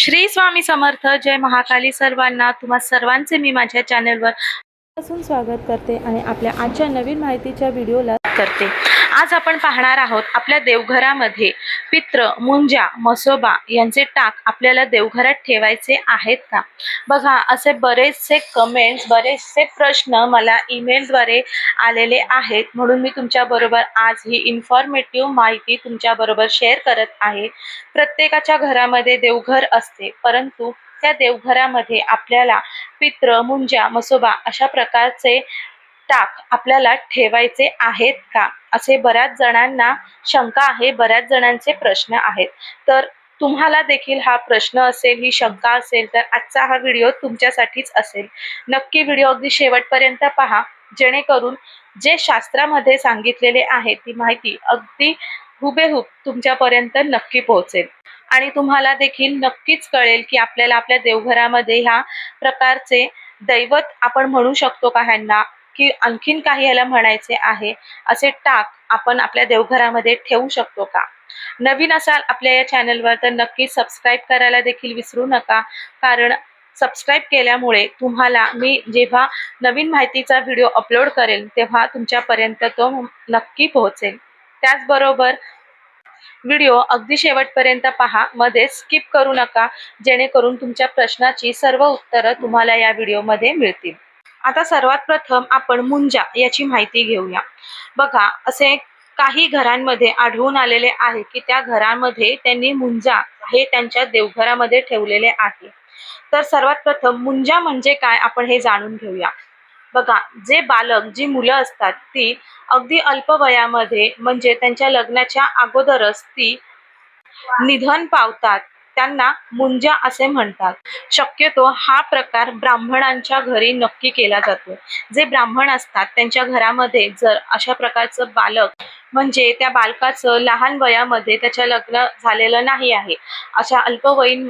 श्री स्वामी समर्थ. जय महाकाली सर्वांना. तुम्हा सर्वांचे मी माझ्या चॅनलवर पासून स्वागत करते आणि आपल्या आजच्या नवीन माहितीच्या व्हिडिओला करते. आज आपण पाहणार आहोत आपल्या देवघरामध्ये पित्र मुंजा मसोबा यांचे टाक आपल्याला देवघरात ठेवायचे आहेत का? बघा असे बरेचसे कमेंट्स बरेचसे प्रश्न मला ईमेलद्वारे आलेले आहेत. म्हणून मी तुमच्याबरोबर आज ही इन्फॉर्मेटिव्ह माहिती तुमच्याबरोबर शेअर करत आहे. प्रत्येकाच्या घरामध्ये देवघर असते परंतु त्या देवघरामध्ये आपल्याला पित्र मुंजा मसोबा अशा प्रकारचे टाक आपल्याला ठेवायचे आहेत का? असे बऱ्याच जणांना शंका आहे बऱ्याच जणांचे प्रश्न आहेत. तर तुम्हाला देखील हा प्रश्न असेल ही शंका असेल तर आजचा हा व्हिडिओ तुमच्यासाठीच असेल. नक्की व्हिडिओ अगदी शेवटपर्यंत पहा जेणेकरून जे शास्त्रामध्ये सांगितलेले आहे ती माहिती अगदी हुबेहूब तुमच्यापर्यंत नक्की पोहोचेल. आणि तुम्हाला देखील नक्कीच कळेल की आपल्याला आपल्या देवघरामध्ये ह्या प्रकारचे दैवत आपण म्हणू शकतो का ह्यांना की आणखीन काही ह्याला म्हणायचे आहे असे टाक आपण आपल्या देवघरामध्ये ठेवू शकतो का? नवीन असाल आपल्या या चॅनलवर तर नक्की सबस्क्राईब करायला देखील विसरू नका. कारण सबस्क्राईब केल्यामुळे तुम्हाला मी जेव्हा नवीन माहितीचा व्हिडिओ अपलोड करेल तेव्हा तुमच्यापर्यंत तो नक्की पोहोचेल. त्याचबरोबर व्हिडिओ अगदी शेवटपर्यंत पहा. मध्ये स्किप करू नका. जेणेकरून तुमच्या प्रश्नाची सर्व उत्तरं तुम्हाला या व्हिडिओमध्ये मिळतील. आता सर्वात प्रथम आपण मुंजा याची माहिती घेऊया. बघा असे काही घरांमध्ये आढळून आलेले आहे की त्या घरामध्ये त्यांनी मुंजा हे त्यांच्या देवघरामध्ये ठेवलेले आहे. तर सर्वात प्रथम मुंजा म्हणजे काय? आपण हे जाणून घेऊया. बघा जे बालक जी मुलं असतात ती अगदी अल्प वयामध्ये म्हणजे त्यांच्या लग्नाच्या अगोदरच ती निधन पावतात त्यांना मुंजा असे म्हणतात. शक्यतो हा प्रकार ब्राह्मणांच्या घरी नक्की केला जातो. जे ब्राह्मण असतात त्यांच्या घरामध्ये जर अशा प्रकारचं बालक म्हणजे त्या बालकाचं लहान वयामध्ये त्याच्या लग्न झालेलं नाही आहे अशा अल्पवयीन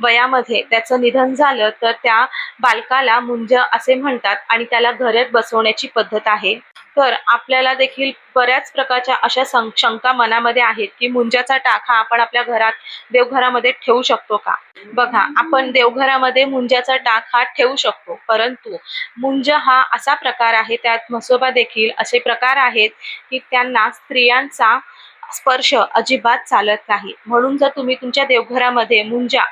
वयामध्ये त्याचं निधन झालं तर त्या बालकाला मुंज असे म्हणतात आणि त्याला घरात बसवण्याची पद्धत आहे. तर आपल्याला देखील बऱ्याच प्रकारच्या अशा शंका मनामध्ये आहेत की मुंजाचा टाक हा आपण आपल्या घरात देवघरामध्ये ठेवू शकतो का? बघा आपण देवघरामध्ये मुंजाचा टाक हा ठेवू शकतो परंतु मुंज हा असा प्रकार आहे त्यात म्हसोबा देखील असे प्रकार आहेत की त्यांना स्त्रियांचा स्पर्श अजिबात चालत नाही. म्हणून जर तुम्ही तुमच्या देवघरामध्ये मुंजा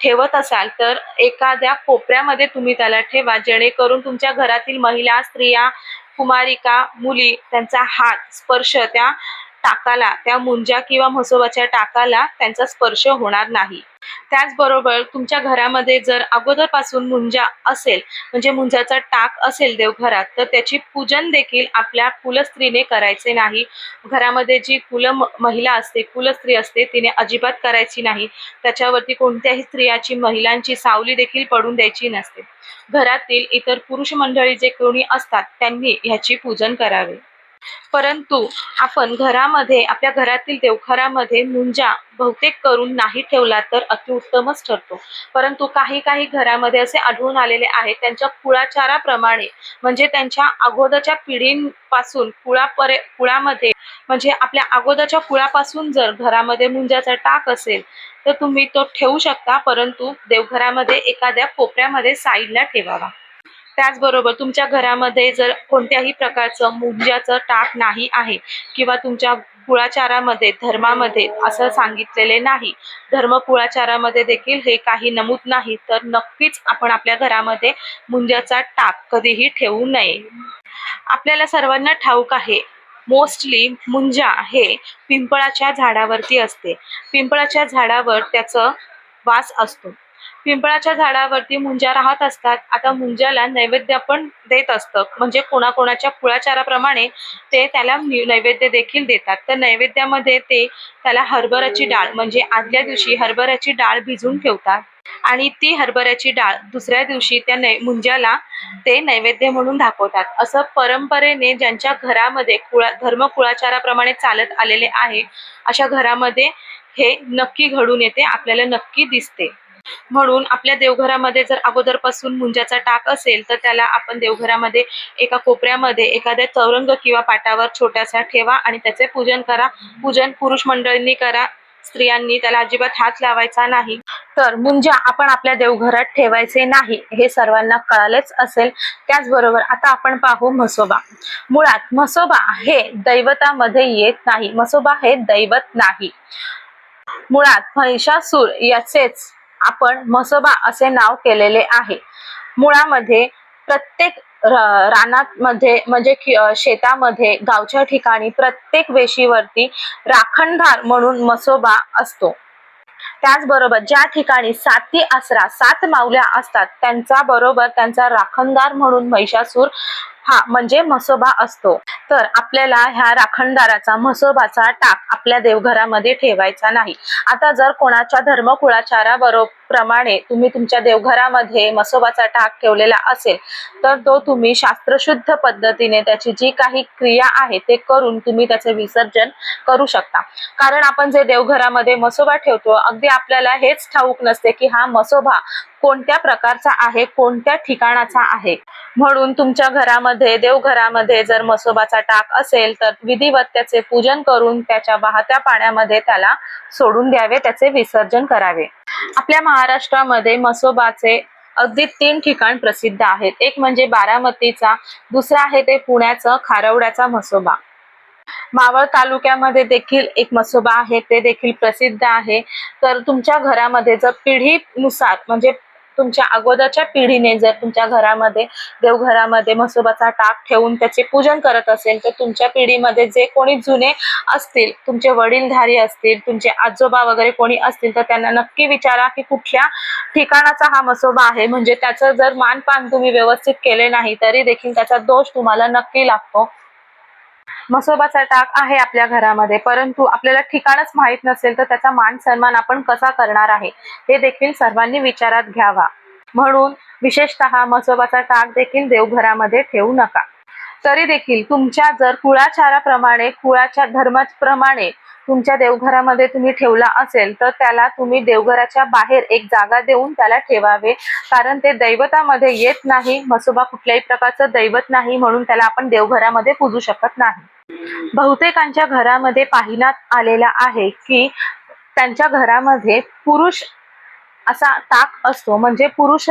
ठेवत असाल तर एखाद्या कोपऱ्यामध्ये तुम्ही त्याला ठेवा जेणेकरून तुमच्या घरातील महिला स्त्रिया कुमारिका मुली त्यांचा हात स्पर्श त्या टाकाला त्या मुंजा किंवा म्हसोबाच्या टाकाला त्यांचा स्पर्श होणार नाही. त्याचबरोबर तुमच्या घरामध्ये जर अगोदरपासून मुंजा असेल म्हणजे मुंजाचा टाक असेल देवघरात तर त्याची पूजन देखील आपल्या कुलस्त्रीने करायचे नाही. घरामध्ये जी कुल महिला असते कुलस्त्री असते तिने अजिबात करायची नाही. त्याच्यावरती कोणत्याही स्त्रियाची महिलांची सावली देखील पडून द्यायची नसते. घरातील इतर पुरुष मंडळी जे कोणी असतात त्यांनी ह्याची पूजन करावे. परंतु आपण घरामध्ये आपल्या घरातील देवघरामध्ये मुंजा बहुतेक करून नाही ठेवला तर अतिउत्तमच ठरतो. परंतु काही काही घरामध्ये असे आढळून आलेले आहेत त्यांच्या कुळाचाराप्रमाणे म्हणजे त्यांच्या अगोदरच्या पिढींपासून कुळापरे कुळामध्ये म्हणजे आपल्या अगोदरच्या कुळापासून जर घरामध्ये मुंजाचा टाक असेल तर तुम्ही तो ठेवू शकता परंतु देवघरामध्ये एखाद्या कोपऱ्यामध्ये साईडला ठेवावा. त्याचबरोबर तुमच्या घरामध्ये जर कोणत्याही प्रकारचं मुंजाचं टाक नाही आहे किंवा तुमच्या कुळाचारामध्ये धर्मामध्ये असं सांगितलेले नाही धर्म कुळाचारामध्ये देखील हे काही नमूद नाही तर नक्कीच आपण आपल्या घरामध्ये मुंजाचा टाक कधीही ठेवू नये. आपल्याला सर्वांना ठाऊक आहे मोस्टली मुंजा हे पिंपळाच्या झाडावरती असते. पिंपळाच्या झाडावर त्याचं वास असतो. पिंपळाच्या झाडावरती मुंज्या राहत असतात. आता मुंज्याला नैवेद्य पण देत असतं. म्हणजे कोणाकोणाच्या कुळाचाराप्रमाणे ते त्याला नैवेद्य देखील देतात. तर नैवेद्यामध्ये ते त्याला हरभऱ्याची डाळ म्हणजे आदल्या दिवशी हरभऱ्याची डाळ भिजून ठेवतात. आणि ती हरभऱ्याची डाळ दुसऱ्या दिवशी त्या नै मुंज्याला ते नैवेद्य म्हणून दाखवतात. असं परंपरेने ज्यांच्या घरामध्ये कुळा धर्म कुळाचाराप्रमाणे चालत आलेले आहे अशा घरामध्ये हे नक्की घडून येते आपल्याला नक्की दिसते. म्हणून आपल्या देवघरामध्ये जर अगोदरपासून मुंजाचा टाक असेल तर त्याला आपण देवघरामध्ये एका कोपऱ्यामध्ये एखाद्या चौरंग किंवा पाटावर छोट्याशा ठेवा आणि त्याचे पूजन करा. पूजन पुरुष मंडळींनी करा. स्त्रियांनी त्याला अजिबात हात लावायचा नाही. तर मुंजा आपण आपल्या देवघरात ठेवायचे नाही हे सर्वांना कळालेच असेल. त्याचबरोबर आता आपण पाहू म्हसोबा. मुळात म्हसोबा हे दैवतामध्ये येत नाही. म्हसोबा हे दैवत नाही. मुळात महिषासूर याचेच आपण म्हसोबा असे नाव केलेले आहे. मुळामध्ये प्रत्येक रानात मध्ये म्हणजे शेतामध्ये गावच्या ठिकाणी प्रत्येक वेशीवरती राखणदार म्हणून मसोबा असतो. त्याचबरोबर ज्या ठिकाणी साती आसरा सात माऊल्या असतात त्यांचा बरोबर त्यांचा राखणदार म्हणून महिषासूर हा म्हणजे म्हसोबा असतो. तर आपल्याला ह्या राखणदाराचा म्हसोबाचा टाक आपल्या देवघरामध्ये ठेवायचा नाही. आता जर कोणाच्या धर्मकुळाचारा प्रमाणे तुम्ही तुमच्या देवघरामध्ये मसोबाचा टाक ठेवलेला असेल तर तो तुम्ही शास्त्रशुद्ध पद्धतीने त्याची जी काही क्रिया आहे ते करून तुम्ही त्याचे विसर्जन करू शकता. कारण आपण जे देवघरामध्ये मसोबा ठेवतो अगदी आपल्याला हेच ठाऊक नसते की हा मसोबा कोणत्या प्रकारचा आहे कोणत्या ठिकाणाचा आहे. म्हणून तुमच्या घरामध्ये देवघरामध्ये जर मसोबाचा टाक असेल तर विधिवत त्याचे पूजन करून त्याच्या वाहत्या पाण्यामध्ये त्याला सोडून द्यावे त्याचे विसर्जन करावे. आपल्या महाराष्ट्रामध्ये मसोबाचे अगदी तीन ठिकाण प्रसिद्ध आहेत. एक म्हणजे बारामतीचा दुसरा आहे ते पुण्याचं खारवड्याचा मसोबा. मावळ तालुक्यामध्ये देखील एक मसोबा आहे ते देखील प्रसिद्ध आहे. तर तुमच्या घरामध्ये जर पिढीनुसार म्हणजे तुमच्या अगोदरच्या पिढीने जर तुमच्या घरामध्ये देवघरामध्ये म्हसोबाचा टाक ठेवून त्याचे पूजन करत असेल तर तुमच्या पिढीमध्ये जे कोणी जुने असतील तुमचे वडीलधारी असतील तुमचे आजोबा वगैरे कोणी असतील तर त्यांना नक्की विचारा की कुठल्या ठिकाणाचा हा मसोबा आहे. म्हणजे त्याचं जर मानपान तुम्ही व्यवस्थित केले नाही तरी देखील त्याचा दोष तुम्हाला नक्की लागतो. म्हसोबाचा टाक आहे आपल्या घरामध्ये परंतु आपल्याला ठिकाणच माहीत नसेल तर त्याचा मान सन्मान आपण कसा करणार आहे हे देखील सर्वांनी विचारात घ्यावा. म्हणून विशेषतः मसोबाचा टाक देखील देवघरामध्ये ठेवू नका. तरी देखील तुमच्या जर कुळाचाराप्रमाणे कुळाच्या धर्माप्रमाणे तुमच्या देवघरामध्ये तुम्ही ठेवला असेल तर त्याला तुम्ही देवघराच्या बाहेर एक जागा देऊन त्याला ठेवावे. कारण ते दैवतामध्ये येत नाही. मसोबा कुठल्याही प्रकारचं दैवत नाही म्हणून त्याला आपण देवघरामध्ये पूजू शकत नाही. बहुतेकांच्या घरामध्ये पाहिण्यात आलेला आहे की त्यांच्या घरामध्ये पुरुष असा टाक असतो. म्हणजे पुरुष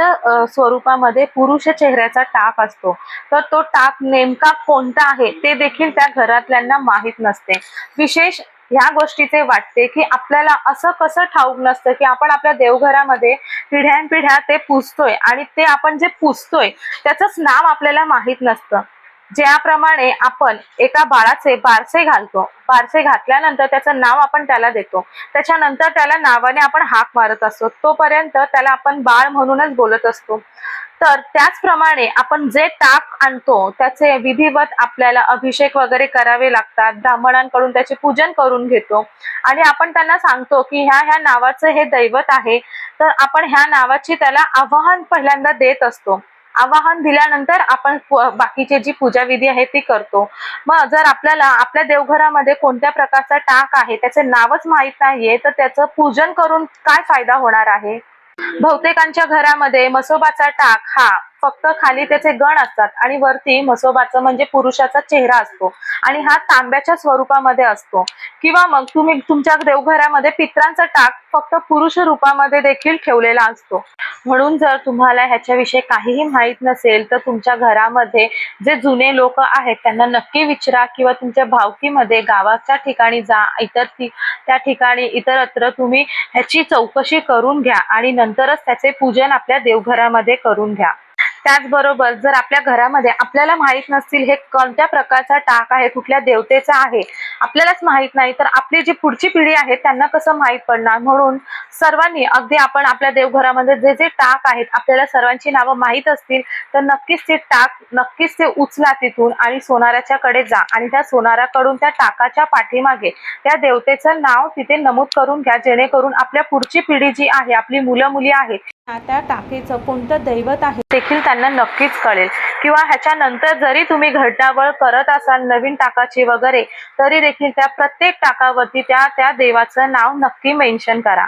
स्वरूपामध्ये पुरुष चेहऱ्याचा टाक असतो. तर तो टाक नेमका कोणता आहे ते देखील त्या घरातल्यांना माहीत नसते. विशेष ह्या गोष्टीचे वाटते की आपल्याला असं कसं ठाऊक नसतं की आपण आपल्या देवघरामध्ये पिढ्यानपिढ्या ते पुजतोय आणि ते आपण जे पुजतोय त्याचंच नाव आपल्याला माहीत नसतं. ज्याप्रमाणे आपण एका बाळाचे बारसे घालतो बारसे घातल्यानंतर त्याचं नाव आपण त्याला देतो. त्याच्यानंतर त्याला नावाने आपण हाक मारत असतो. तोपर्यंत त्याला आपण बाळ म्हणूनच बोलत असतो. तर त्याचप्रमाणे आपण जे टाक आणतो त्याचे विधिवत आपल्याला अभिषेक वगैरे करावे लागतात. ब्राह्मणांकडून त्याचे पूजन करून घेतो. आणि आपण त्यांना सांगतो की ह्या ह्या नावाचं हे दैवत आहे. तर आपण ह्या नावाची त्याला आवाहन पहिल्यांदा देत असतो. आवाहन दिल्यानंतर आपण बाकीचे जी पूजा विधी आहे ती करतो. मग जर आपल्याला आपल्या देवघरामध्ये कोणत्या प्रकारचा टाक आहे त्याचे नावच माहीत नाहीये तर त्याचं पूजन करून काय फायदा होणार आहे? बहुतेकांच्या घरामध्ये मसोबाचा टाक हा फक्त खाली त्याचे गण असतात आणि वरती म्हसोबाचा म्हणजे पुरुषाचा चेहरा असतो. आणि हा तांब्याच्या स्वरूपामध्ये असतो. किंवा मग तुम्ही तुमच्या देवघरामध्ये पित्रांचा टाक फक्त पुरुष रूपामध्ये देखील ठेवलेला असतो. म्हणून जर तुम्हाला ह्याच्याविषयी काहीही माहीत नसेल तर तुमच्या घरामध्ये जे जुने लोक आहेत त्यांना नक्की विचारा किंवा तुमच्या भावकीमध्ये गावाच्या ठिकाणी जा इतर त्या ठिकाणी इतरत्र तुम्ही ह्याची चौकशी करून घ्या आणि नंतरच त्याचे पूजन आपल्या देवघरामध्ये करून घ्या. त्याचबरोबर जर आपल्या घरामध्ये आपल्याला माहीत नसतील हे कोणत्या प्रकारचा टाक आहे कुठल्या देवतेचा आहे आपल्यालाच माहीत नाही तर आपली जी पुढची पिढी आहे त्यांना कसं माहीत पडणार? म्हणून सर्वांनी अगदी आपण आपल्या देवघरामध्ये जे जे टाक आहेत आपल्याला सर्वांची नावं माहीत असतील तर नक्कीच ते टाक नक्कीच ते उचला तिथून आणि सोनाराच्या कडे जा आणि त्या सोनाराकडून त्या टाकाच्या पाठीमागे त्या देवतेचं नाव तिथे नमूद करून घ्या जेणेकरून आपल्या पुढची पिढी जी आहे आपली मुलं मुली आहेत त्या टाकेचं कोणतं दैवत आहे? देखील त्यांना नक्कीच कळेल. किंवा ह्याच्यानंतर जरी तुम्ही घटनावळ करत असाल नवीन टाकाची वगैरे तरी देखील त्या प्रत्येक टाकावरती त्या त्या देवाचं नाव नक्की मेन्शन करा.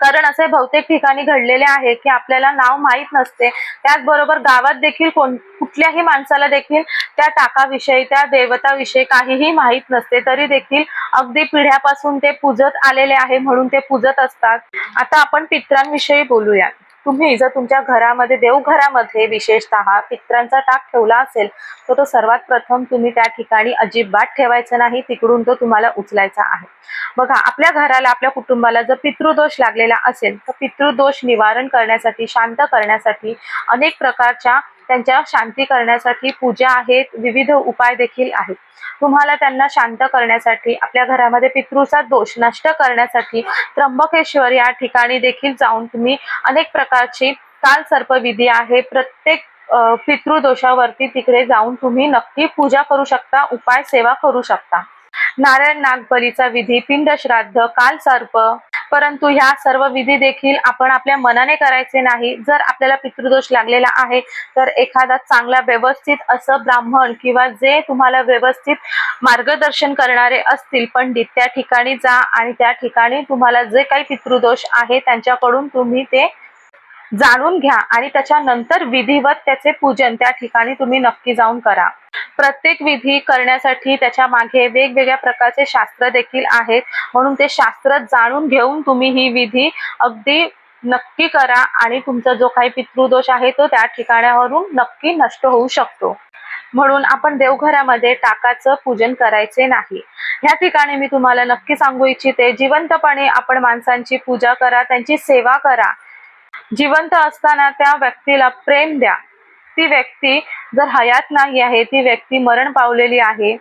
कारण असे बहुतेक ठिकाणी घडलेले आहे की आपल्याला नाव माहीत नसते. त्याचबरोबर गावात देखील कोण कुठल्याही माणसाला देखील त्या टाकाविषयी त्या देवताविषयी काहीही माहीत नसते तरी देखील अगदी पिढ्यापासून ते पूजत आलेले आहे म्हणून ते पूजत असतात. आता आपण पित्रांविषयी बोलूया. तुम्ही जर तुमच्या घरामध्ये देवघरामध्ये विशेषतः पित्रांचा टाक ठेवला असेल तर तो सर्वात प्रथम तुम्ही त्या ठिकाणी अजिबात ठेवायचा नाही तिकडून तो तुम्हाला उचलायचा आहे. बघा आपल्या घराला आपल्या कुटुंबाला जर पितृदोष लागलेला असेल तर पितृदोष निवारण करण्यासाठी शांत करण्यासाठी अनेक प्रकारच्या त्यांच्या शांती करण्यासाठी पूजा आहेत विविध उपाय देखील आहेत. तुम्हाला त्यांना शांत करण्यासाठी आपल्या घरामध्ये पितृचा दोष नष्ट करण्यासाठी त्र्यंबकेश्वर या ठिकाणी देखील जाऊन तुम्ही अनेक प्रकारची काल सर्पविधी आहे. प्रत्येक पितृदोषावरती तिकडे जाऊन तुम्ही नक्की पूजा करू शकता उपाय सेवा करू शकता. नारायण नागबलीचा विधी पिंड श्राद्ध काल सर्प परंतु ह्या सर्व विधी देखील आपण आपल्या मनाने करायचे नाही. जर आपल्याला पितृदोष लागलेला आहे तर एखादा चांगला व्यवस्थित असं ब्राह्मण किंवा जे तुम्हाला व्यवस्थित मार्गदर्शन करणारे असतील पंडित त्या ठिकाणी जा आणि त्या ठिकाणी तुम्हाला जे काही पितृदोष आहे त्यांच्याकडून तुम्ही ते जाणून घ्या आणि त्याच्यानंतर विधिवत त्याचे पूजन त्या ठिकाणी तुम्ही नक्की जाऊन करा. प्रत्येक विधी करण्यासाठी त्याच्यामागे वेगवेगळ्या प्रकारचे शास्त्र देखील आहेत. म्हणून ते शास्त्र जाणून घेऊन तुम्ही ही विधी अगदी नक्की करा आणि तुमचा जो काही पितृदोष आहे तो त्या ठिकाणावरून नक्की नष्ट होऊ शकतो. म्हणून आपण देवघरामध्ये टाकाचं पूजन करायचे नाही. ह्या ठिकाणी मी तुम्हाला नक्की सांगू इच्छिते जिवंतपणे आपण माणसांची पूजा करा त्यांची सेवा करा. जिवंत असताना त्या व्यक्तीला प्रेम द्या. ती व्यक्ती जर हयात नाही आहे ती व्यक्ती मरण पावलेली आहे.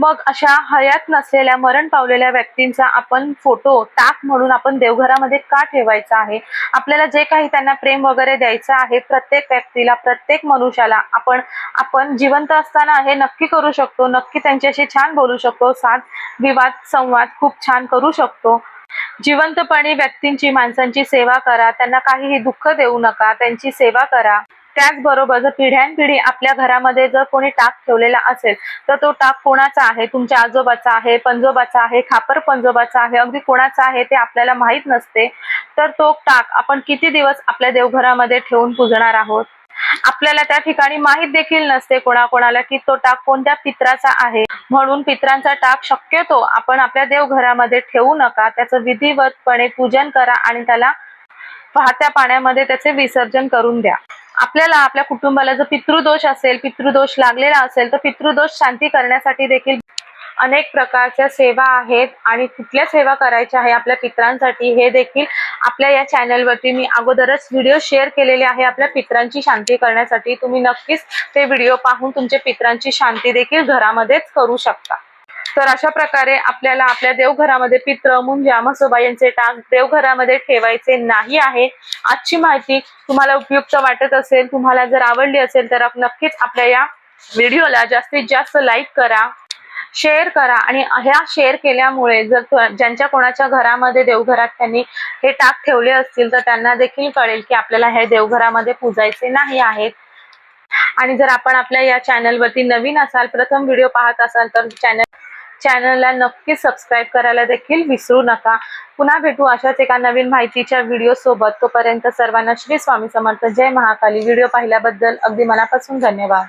मग अशा हयात नसलेल्या मरण पावलेल्या व्यक्तींचा आपण फोटो टाक म्हणून आपण देवघरामध्ये का ठेवायचा आहे? आपल्याला जे काही त्यांना प्रेम वगैरे द्यायचं आहे प्रत्येक व्यक्तीला प्रत्येक मनुष्याला आपण आपण जिवंत असताना हे नक्की करू शकतो नक्की त्यांच्याशी छान बोलू शकतो साथ विवाद संवाद खूप छान करू शकतो. जिवंतपणे व्यक्तींची माणसांची सेवा करा. त्यांना काहीही दुःख देऊ नका. त्यांची सेवा करा. त्याचबरोबर जर पिढ्यानपिढी आपल्या घरामध्ये जर कोणी टाक ठेवलेला असेल तर तो टाक कोणाचा आहे? तुमच्या आजोबाचा आहे पंजोबाचा आहे खापर पंजोबाचा आहे अगदी कोणाचा आहे ते आपल्याला माहीत नसते. तर तो टाक आपण किती दिवस आपल्या देवघरामध्ये ठेवून पुजणार आहोत? आपल्याला त्या ठिकाणी माहीत देखील नसते कोणाकोणाला की तो टाक कोणत्या पित्राचा आहे. म्हणून पित्रांचा टाक शक्यतो आपण आपल्या देवघरामध्ये ठेवू नका. त्याचं विधिवतपणे पूजन करा आणि त्याला वाहत्या पाण्यामध्ये त्याचे विसर्जन करून द्या. आपल्याला आपल्या कुटुंबाला जर पितृदोष असेल पितृदोष लागलेला असेल तर पितृदोष शांती करण्यासाठी देखील अनेक प्रकारच्या सेवा आहेत आणि कुठल्या सेवा करायच्या आहे आपल्या पित्रांसाठी हे देखील आपल्या या चॅनलवरती मी अगोदरच व्हिडिओ शेअर केलेले आहे. आपल्या पित्रांची शांती करण्यासाठी तुम्ही नक्कीच ते व्हिडिओ पाहून तुमच्या पित्रांची शांती देखील घरामध्येच करू शकता. तर अशा प्रकारे आपल्याला आपल्या देवघरामध्ये पित्र मुंजा म्हसोबा यांचे टाक देवघरामध्ये ठेवायचे नाही आहे. आजची माहिती तुम्हाला उपयुक्त वाटत असेल तुम्हाला जर आवडली असेल तर नक्कीच आपल्या या व्हिडिओला जास्तीत जास्त लाईक करा. शेअर करा. आणि ह्या शेअर केल्यामुळे जर ज्यांच्या कोणाच्या घरामध्ये देवघरात त्यांनी हे टाक ठेवले असतील तर त्यांना देखील कळेल की आपल्याला हे देवघरामध्ये पूजायचे नाही आहेत. आणि जर आपण आपल्या या चॅनलवरती नवीन असाल प्रथम व्हिडिओ पाहत असाल तर चॅनल चॅनलला नक्की सबस्क्राईब करायला देखील विसरू नका. पुन्हा भेटू अशाच एका नवीन माहितीच्या व्हिडिओ सोबत. तोपर्यंत सर्वांना श्री स्वामी समर्थ. जय महाकाली. व्हिडिओ पाहिल्याबद्दल अगदी मनापासून धन्यवाद.